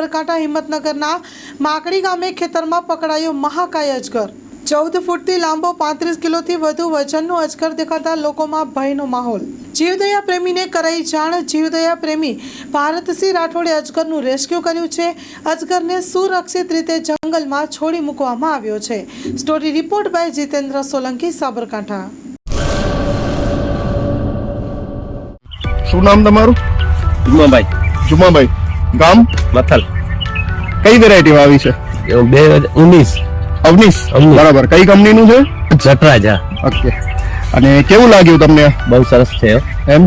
સાબરકાંઠા હિંમતનગરના માકડી ગામે ખેતરમાં પકડાયો મહાકાય અજગર. ચૌદ ફૂટથી લાંબો પાંત્રીસ કિલોથી વધુ વજનનો અજગર દેખાતા લોકોમાં ભયનો માહોલ. જીવદયા પ્રેમીને કરાઈ જાણ. જીવદયા પ્રેમી ભારતસિંહ રાઠોડે અજગરનું રેસ્ક્યુ કર્યું છે. અજગરને સુરક્ષિત રીતે જંગલમાં છોડી મૂકવામાં આવ્યો છે. Story report by Jitendra Solanki Sabarkantha. શું નામ તમારું? જુમાભાઈ. જુમાભાઈ. ગામ મથલ. કઈ વેરાયટી આવી છે? બે હજાર ઉન્નીસ અવનીસ. બરાબર. કઈ કંપનીનું છે? જટરાજા. ઓકે. અને કેવું લાગ્યું તમને? બહુ સરસ છે એમ?